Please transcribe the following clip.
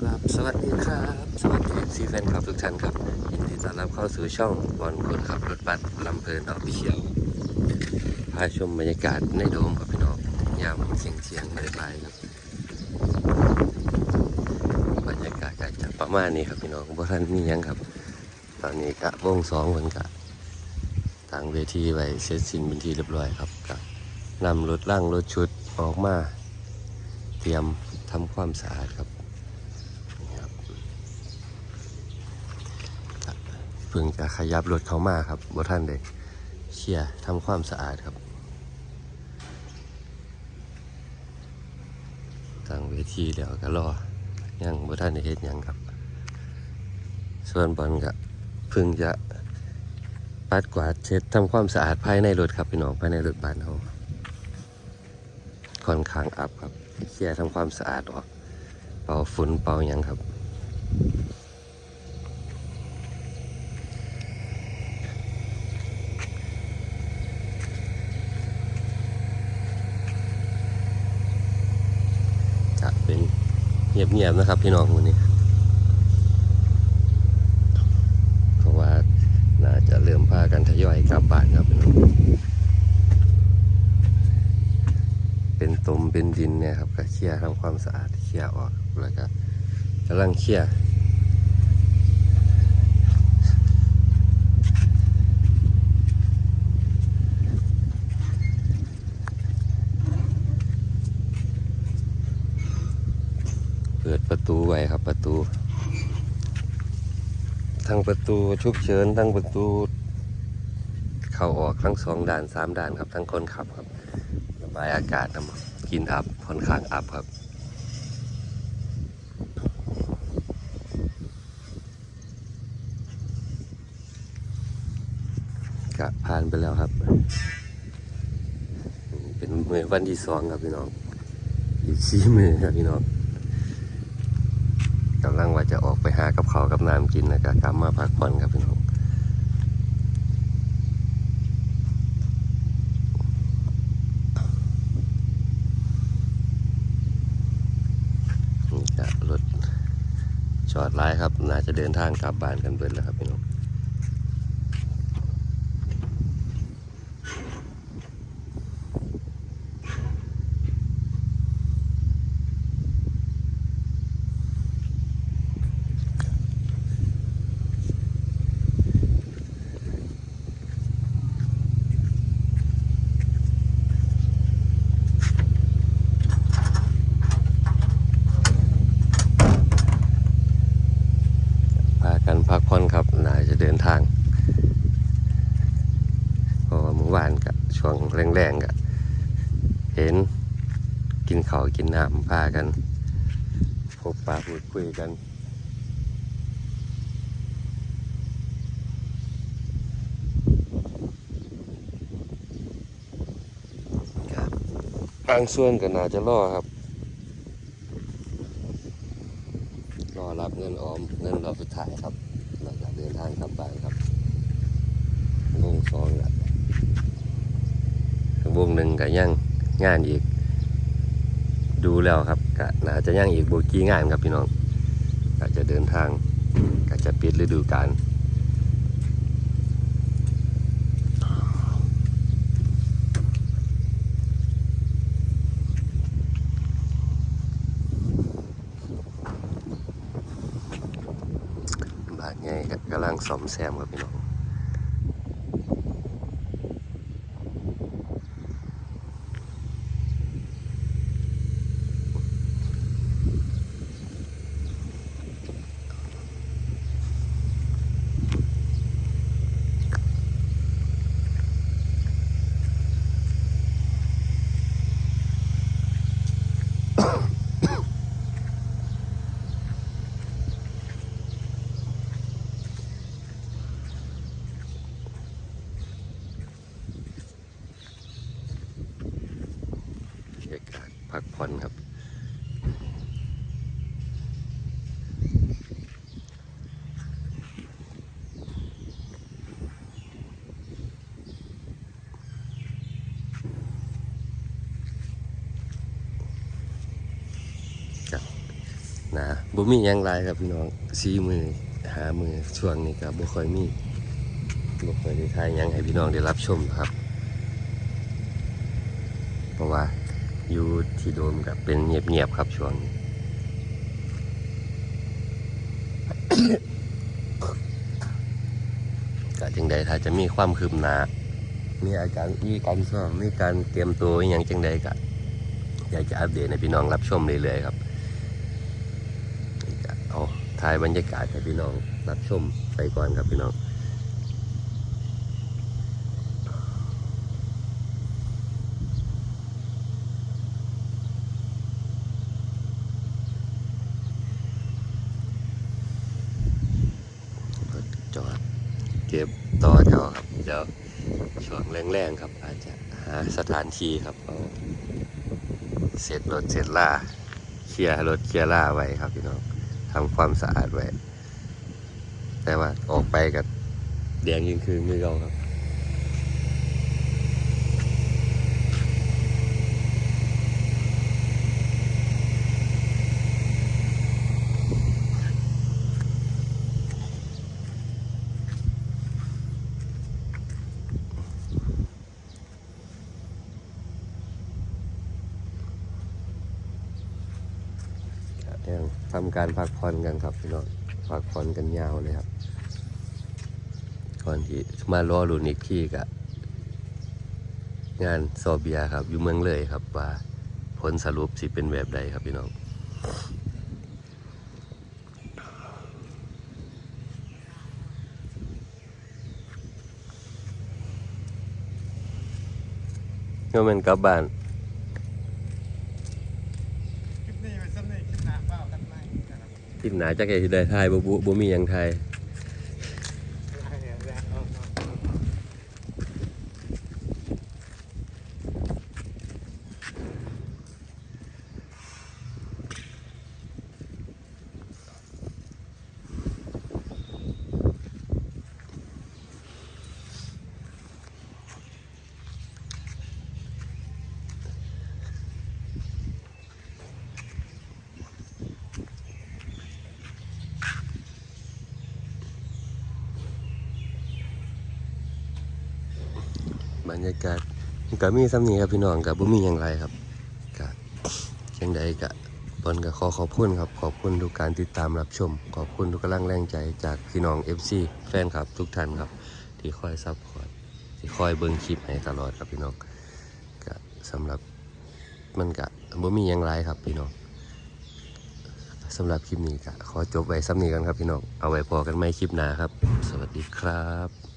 ครับสวัสดีครับ สวัสดีซีแฟนครับทุกท่านครับยินดีต้อนรับเข้าสู่ช่องบอลคนขับรถบัสลำเพลินออฟฟิเชียลพาชมบรรยากาศในโดมครับพี่น้องยามเสียงเสียงไม่ได้ไปครับบรรยากาศก็จะประมาณนี้ครับพี่น้องบ่ท่านมีหยังครับ ตอนนี้กะวงสองเหมือนกะทางเวทีไว้เสร็จสิ้นเป็นที่เรียบร้อยครับกะนำรถล่างรถชุดออกมา เตรียมทำความสะอาดครับ พิ่งจะขยับรถเขามาครับบ่ท่านเด็กเคลียร์ทำความสะอาดครับทางเวทีแล้วก็รอยังบ่ท่านเฮ็ดยังครับ ส่วนบอลก็เพิ่งจะปัดกวาดเช็ดทำความสะอาดภายในรถครับพี่น้องภายในรถบ้านเขาค่อนข้างอับครับเคลียร์ทำความสะอาดออก เป่าฝุ่นเป่ายังครับ จะเป็น เงียบๆนะครับ พี่น้องวันนี้เพราะว่าน่าจะเริ่มพากันทยอยกลับบ้านครับพี่น้องเป็นตมเป็นดินเนี่ยครับก็เคลียร์ทำความสะอาดเคลียร์ออกแล้วก็กำลังเคลียร์ ปิดประตูไว้ครับประตู ทั้งประตูฉุกเฉินทั้งประตู เข้าออกทั้งสองด่านสามด่านครับทั้งคนขับครับระบายอากาศนะกินอับค่อนข้างอับครับกะผ่านไปแล้วครับ เป็นเมื่อวันที่สองครับพี่น้องอีกสี่มือครับพี่น้อง กำลังว่าจะออกไปหากับเขากับน้ำกินนะก็กลับมาพักผ่อนครับพี่น้องนี่จะรถจอดไล่ครับ น่าจะเดินทางกลับบ้านกันเบิดแล้วครับพี่น้อง พากันพักผ่อนครับน่าจะเดินทางเพราะว่าเมื่อวานกับช่วงแรงๆก็เห็นกินข้าวกินน้ำพากัน พบปะพูดคุยกันครับบางส่วนก็น่าจะรอครับ รอ รับเงินอมเงินรอบสุดท้ายครับเราจะเดินทางกลับบ้านครับวงสองละวงหนึ่งก็ยังงานอีก ดูแล้วครับกะน่าจะย่างอีกโบกี้งานครับพี่น้องกะจะเดินทางกะจะปิดฤดูกาล ลานไงก็กำลังซ่อมแซมครับพี่น้อง พักผ่อนครับนนะบ่มียังหลายครับพี่น้องซีมือหามือช่วงนี้ก็บ่ค่อยมีบ่ค่อยได้ถ่ายยังให้พี่น้องได้รับชมครับ เพราะว่า อยู่ที่โดมกับเป็นเงียบๆครับช่วงนี้ก็จึงใดถ้าจะมีความคืบหน้ามีอาการมีการซ้อมมีการเตรียมตัวอหย่างจังใดก็อยากจะอัปเดตให้พี่น้องรับชมเรื่อยๆครับนี่ก็เอาถ่ายบรรยากาศให้พี่น้องรับชมไปก่อนครับพี่น้อง จอดเก็บต่อแถวครับ เดี๋ยวช่วงแรงๆครับ อาจจะหาสถานที่ครับเอาเสร็จรถเสร็จล่าเคลียร์รถเคลียร์ล่าไว้ครับพี่น้องทำความสะอาดไว้ แต่ว่าออกไปกับแดงยิงคือมือเราครับ ยัง ทำการพักผ่อนกันครับพี่น้องพักผ่อนกันยาวเลยครับก่อนที่มารอรุนอีกที่กะงานซอเบียครับ อยู่เมืองเลยครับว่าผลสรุปสิเป็นแบบใดครับพี่น้องโยมนกลับบ้าน คลิปนี้ไปซ้ำนี่คลิปหน้าเปล่ากันไหม ทิมหนาจะแก่ที่ได้ทายบ่บ่บ่มีหยังทาย ไอ้เนี่ยแหละเอาเอา บรรยากาศก็มีซ้ำนี้ครับพี่น้องกับบ่มีอย่างไรครับก็เชียงใดก็บนก็ขอขอบคุณครับ ขอบคุณทุกการติดตามรับชม ขอบคุณทุกกำลังแรงใจจากพี่น้อง FC แฟนครับทุกท่านครับ ที่คอยซัพพอร์ตที่คอยเบิ่งคลิปให้ตลอดครับพี่น้องก็สำหรับมันก็บ่มีอย่างไรครับพี่น้องสำหรับคลิปนี้ก็ขอจบไว้ซ้ำนี้กันครับพี่น้องเอาไว้พอกันไม่คลิปหน้าครับ สวัสดีครับ